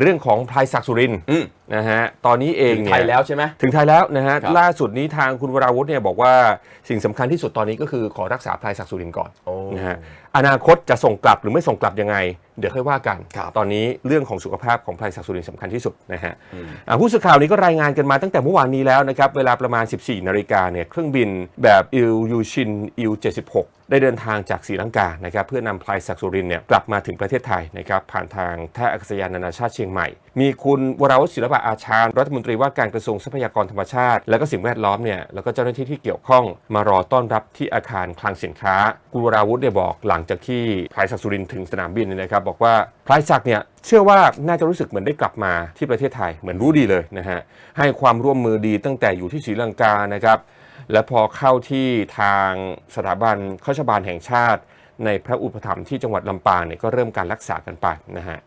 เรื่องของพลายศักดิ์สุรินทร์อืมนะฮะตอนนี้เองถึงเนี่ไทยยแล้วใช่ไหม ถึงไทยแล้วนะฮะครับ ล่าสุดนี้ทางคุณวราวุฒิเนี่ยบอกว่าสิ่งสำคัญที่สุดตอนนี้ก็คือขอรักษาพลายศักดิ์สุรินทร์ก่อน โอ้นะฮะอนาคตจะส่งกลับหรือไม่ส่งกลับยังไง เดี๋ยวค่อยว่ากันครับตอนนี้เรื่องของสุขภาพของพลายศักดิ์สุรินทร์สำคัญที่สุดนะฮะอืมอ่าผู้สื่อข่าวนี้ก็รายงานกันมาตั้งแต่เมื่อวานนี้แล้วนะครับ เวลาประมาณ 14 นาฬิกาเนี่ยเครื่องบินแบบอิลยูชินอิล76 ได้เดินทางจากศรีลังกานะครับเพื่อนำพลายศักดิ์สุรินทร์เนี่ยกลับมาถึงประเทศไทยนะครับผ่านทางท่าอากาศยานนานาชาติเชียงใหม่ มีคุณวราวุฒิศิลปะอาชาญรัฐมนตรีว่าการกระทรวงทรัพยากรธรรมชาติ และก็สิ่งแวดล้อมเนี่ยแล้วก็เจ้าหน้าที่ที่เกี่ยวข้องมารอต้อนรับที่อาคารคลังสินค้าคุณวราวุธเนี่ยบอกหลังจากที่พลายศักดิ์สุรินถึงสนามบินเนี่ยนะครับบอกว่าพลายศักดิ์เนี่ยเชื่อว่าน่าจะรู้สึกเหมือนได้กลับมาที่ประเทศไทยเหมือนรู้ดีเลยนะฮะให้ความร่วมมือดีตั้งแต่อยู่ที่ศรีลังกานะครับและพอเข้าที่ทางสถาบันข้าชบาลแห่งชาติ ในพระอุปถัมภ์ที่จังหวัดลำปางเนี่ยก็เริ่มการรักษากันไปนะฮะ